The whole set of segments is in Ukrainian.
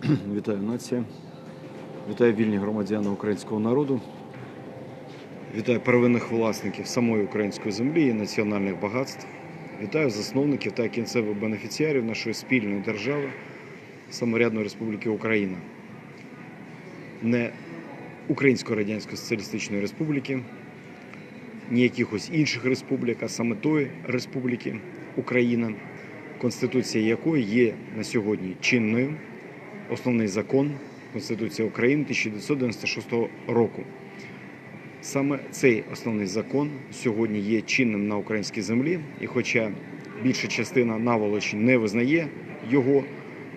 Вітаю нація. Вітаю вільні громадяни українського народу. Вітаю первинних власників самої української землі і національних багатств. Вітаю засновників та кінцевих бенефіціарів нашої спільної держави, саморядної Республіки Україна. Не Української Радянської Соціалістичної Республіки, ні якихось інших республік, а саме тої Республіки Україна, Конституція якої є на сьогодні чинною основний закон Конституція України 1996 року. Саме цей основний закон сьогодні є чинним на українській землі, і хоча більша частина наволочі не визнає його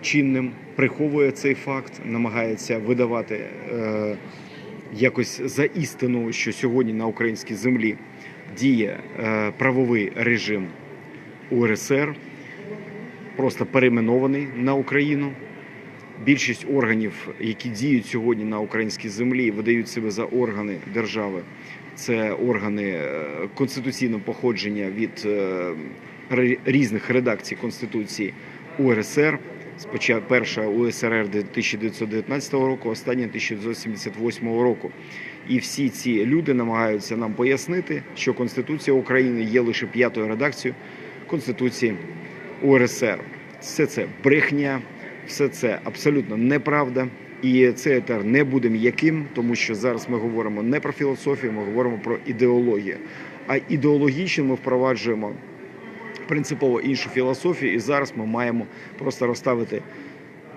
чинним, приховує цей факт, намагається видавати е, якось за істину, що сьогодні на українській землі діє е, правовий режим УРСР, просто перейменований на Україну. Більшість органів, які діють сьогодні на українській землі, видають себе за органи держави. Це органи е, конституційного походження від е, різних редакцій Конституції УРСР. Спочатку перша УСРР 1919 року, остання 1978 року. І всі ці люди намагаються нам пояснити, що Конституція України є лише п'ятою редакцією Конституції УРСР. Все це брехня, все це абсолютно неправда. І цей етер не буде м'яким, тому що зараз ми говоримо не про філософію, ми говоримо про ідеологію. А ідеологічно ми впроваджуємо принципово іншу філософію, і зараз ми маємо просто розставити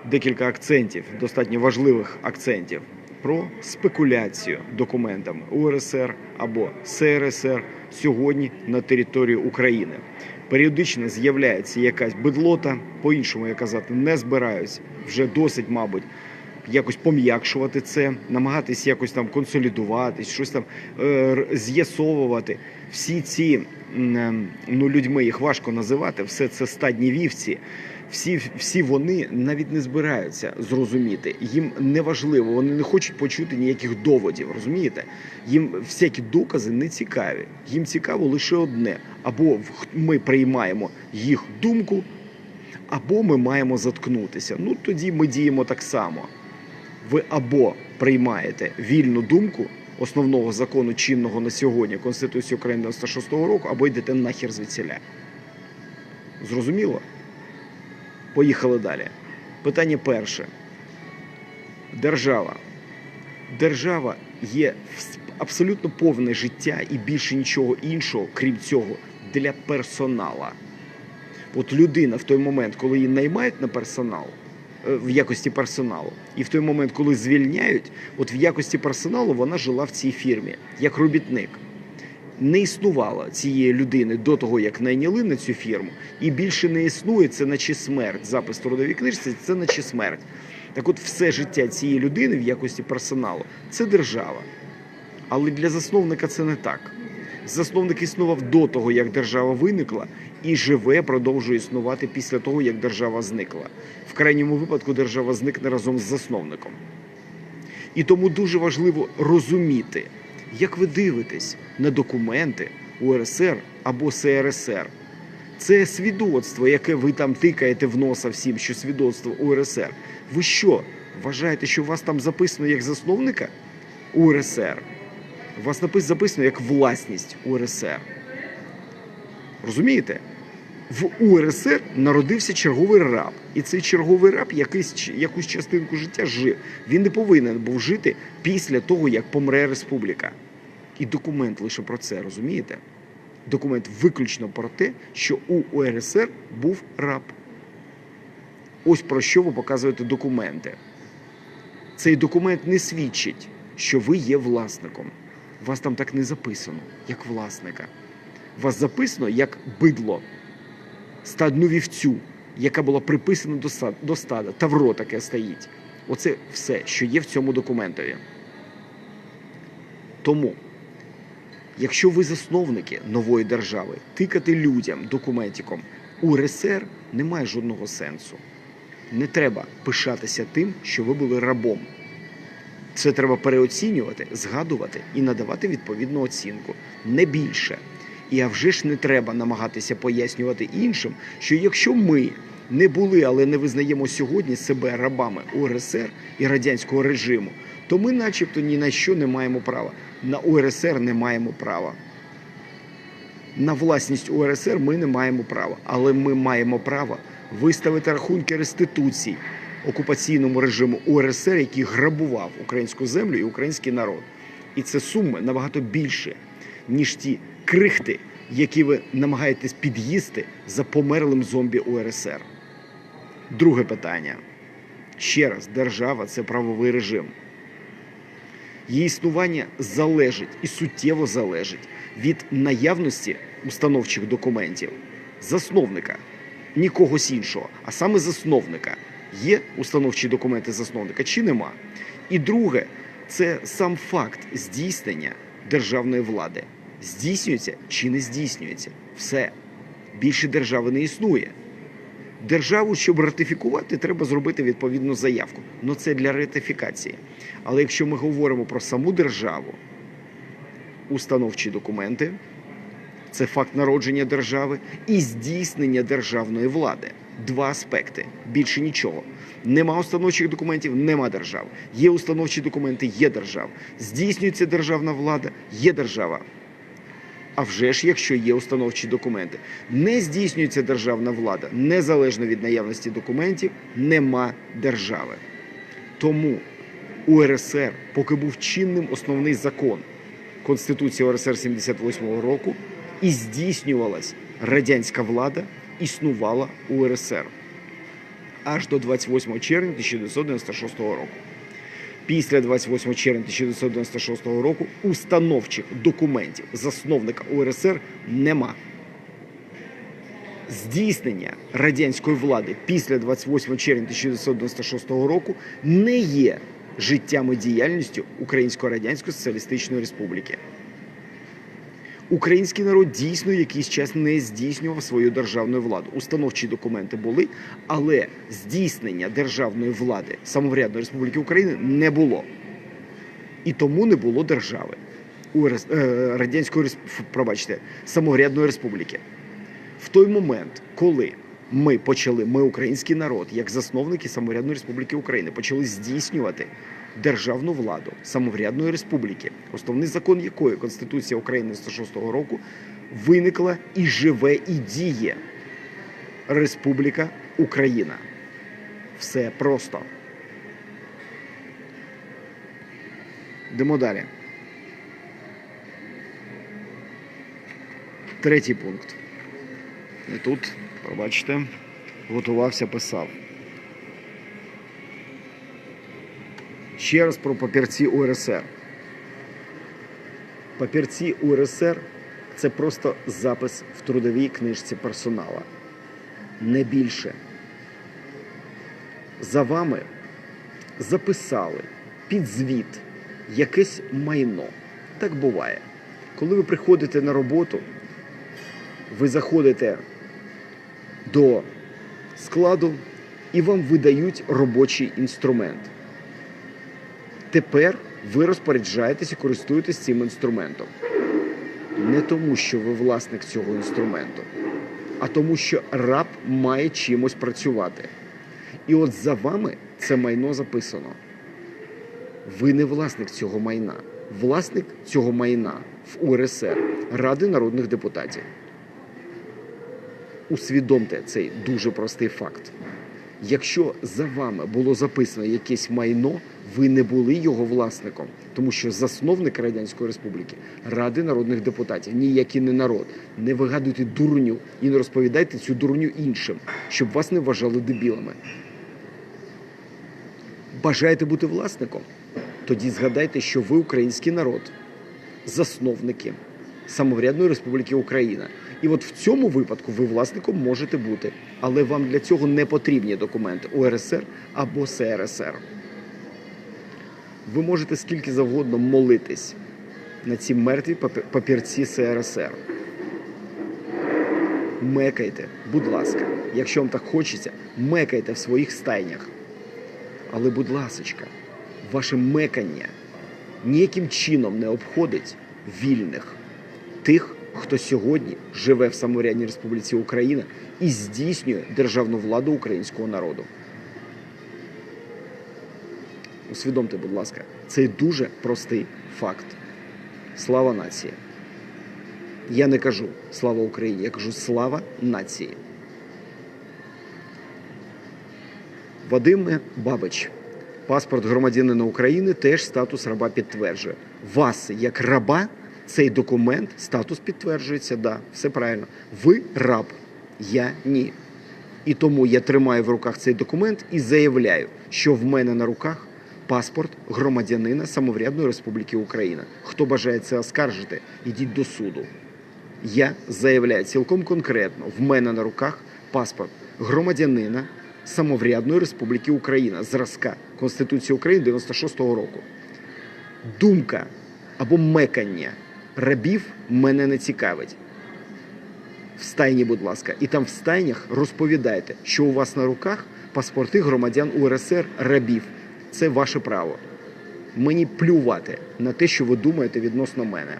декілька акцентів, достатньо важливих акцентів про спекуляцію документами УРСР або СРСР сьогодні на території України. Періодично з'являється якась бедлота, по-іншому я казати не збираюсь. Вже досить, мабуть, якось пом'якшувати це, намагатись якось там консолідуватись, щось там е, з'ясовувати. Всі ці е, ну, людьми їх важко називати, все це стадні вівці. Всі, всі вони навіть не збираються зрозуміти. Їм не важливо, вони не хочуть почути ніяких доводів. Розумієте? Їм всякі докази не цікаві. Їм цікаво лише одне: або ми приймаємо їх думку, або ми маємо заткнутися. Ну тоді ми діємо так само. Ви або приймаєте вільну думку основного закону чинного на сьогодні Конституції України 96 року, або йдете нахер звідсіля. Зрозуміло? Поїхали далі. Питання перше. Держава. Держава є абсолютно повне життя і більше нічого іншого, крім цього, для персонала. От людина в той момент, коли її наймають на персонал, в якості персоналу, і в той момент, коли звільняють, от в якості персоналу вона жила в цій фірмі як робітник. Не існувало цієї людини до того, як найняли на цю фірму, і більше не існує це наче смерть. Запис трудовій книжці це наче смерть. Так от все життя цієї людини в якості персоналу це держава. Але для засновника це не так. Засновник існував до того, як держава виникла, і живе, продовжує існувати після того, як держава зникла. В крайньому випадку держава зникне разом з засновником. І тому дуже важливо розуміти, як ви дивитесь на документи УРСР або СРСР. Це свідоцтво, яке ви там тикаєте в носа всім, що свідоцтво УРСР. Ви що, вважаєте, що у вас там записано як засновника УРСР? У вас записано як власність УРСР. Розумієте? В УРСР народився черговий раб. І цей черговий раб якийсь, якусь частинку життя жив. Він не повинен був жити після того, як помре республіка. І документ лише про це, розумієте? Документ виключно про те, що у УРСР був раб. Ось про що ви показуєте документи. Цей документ не свідчить, що ви є власником. Вас там так не записано, як власника. Вас записано як бидло, стадну вівцю, яка була приписана до стада. Тавро таке стоїть. Оце все, що є в цьому документові. Тому, якщо ви засновники нової держави, тикати людям документиком УРСР не має жодного сенсу. Не треба пишатися тим, що ви були рабом. Це треба переоцінювати, згадувати і надавати відповідну оцінку. Не більше. І а вже ж не треба намагатися пояснювати іншим, що якщо ми не були, але не визнаємо сьогодні себе рабами УРСР і радянського режиму, то ми, начебто, ні на що не маємо права. На УРСР не маємо права. На власність УРСР ми не маємо права, але ми маємо право виставити рахунки реституцій окупаційному режиму УРСР, який грабував українську землю і український народ. І це суми набагато більше, ніж ті крихти, які ви намагаєтесь під'їсти за померлим зомбі УРСР. Друге питання. Ще раз, держава це правовий режим. Її існування залежить і суттєво залежить від наявності установчих документів засновника, нікогось іншого, а саме засновника. Є установчі документи засновника чи нема? І друге, це сам факт здійснення державної влади. Здійснюється чи не здійснюється. Все. Більше держави не існує. Державу, щоб ратифікувати, треба зробити відповідну заявку. Ну це для ратифікації. Але якщо ми говоримо про саму державу, установчі документи це факт народження держави і здійснення державної влади. Два аспекти. Більше нічого. Нема установчих документів, нема держави. Є установчі документи, є держава. Здійснюється державна влада, є держава. А вже ж, якщо є установчі документи, не здійснюється державна влада незалежно від наявності документів, нема держави. Тому УРСР, поки був чинним основний закон Конституції УРСР 78-го року, і здійснювалась радянська влада, існувала УРСР аж до 28 червня 1996 року. Після 28 червня 1996 року установчих документів засновника УРСР нема. Здійснення радянської влади після 28 червня 1996 року не є життям і діяльністю Української Радянської Соціалістичної Республіки. Український народ дійсно якийсь час не здійснював свою державну владу. Установчі документи були, але здійснення державної влади самоврядної Республіки України не було. І тому не було держави УРС, е, Радянської пробачте, самоврядної республіки. В той момент, коли ми почали, ми, український народ, як засновники самоврядної Республіки України, почали здійснювати державну владу самоврядної республіки, основний закон якої Конституція України 96-го року виникла і живе, і діє Республіка Україна. Все просто. Йдемо далі. Третій пункт. І тут, пробачте, готувався, писав. Ще раз про папірці УРСР. Папірці УРСР це просто запис в трудовій книжці персонала. Не більше. За вами записали під звіт якесь майно. Так буває. Коли ви приходите на роботу, ви заходите до складу і вам видають робочий інструмент. Тепер ви розпоряджаєтесь і користуєтесь цим інструментом. Не тому, що ви власник цього інструменту, а тому, що раб має чимось працювати. І от за вами це майно записано. Ви не власник цього майна. Власник цього майна в УРСР Ради народних депутатів. Усвідомте цей дуже простий факт. Якщо за вами було записано якесь майно, ви не були його власником, тому що засновник Радянської Республіки Ради народних депутатів, ніякий не народ. Не вигадуйте дурню і не розповідайте цю дурню іншим, щоб вас не вважали дебілами. Бажаєте бути власником? Тоді згадайте, що ви український народ, засновники самоврядної Республіки Україна. І от в цьому випадку ви власником можете бути, але вам для цього не потрібні документи УРСР або СРСР. Ви можете скільки завгодно молитись на ці мертві папірці СРСР. Мекайте, будь ласка, якщо вам так хочеться, мекайте в своїх стайнях. Але, будь ласочка, ваше мекання ніяким чином не обходить вільних, тих, хто сьогодні живе в самоврядній Республіці Україна і здійснює державну владу українського народу. Усвідомте, будь ласка, це дуже простий факт. Слава нації. Я не кажу слава Україні, я кажу слава нації. Вадим Бабич. Паспорт громадянина України теж статус раба підтверджує. Вас, як раба, цей документ, статус підтверджується, да, все правильно. Ви раб, я ні. І тому я тримаю в руках цей документ і заявляю, що в мене на руках паспорт громадянина Самоврядної Республіки Україна. Хто бажає це оскаржити, ідіть до суду. Я заявляю цілком конкретно: в мене на руках паспорт громадянина Самоврядної Республіки Україна, зразка Конституції України 96-го року. Думка або мекання рабів мене не цікавить. В стайні, будь ласка, і там в стайнях розповідайте, що у вас на руках паспорти громадян УРСР рабів. Це ваше право. Мені плювати на те, що ви думаєте відносно мене.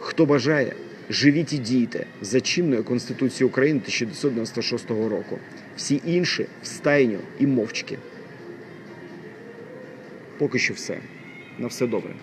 Хто бажає, живіть і дійте за чинною Конституцією України 1996 року. Всі інші в стайню і мовчки. Поки що все. На все добре.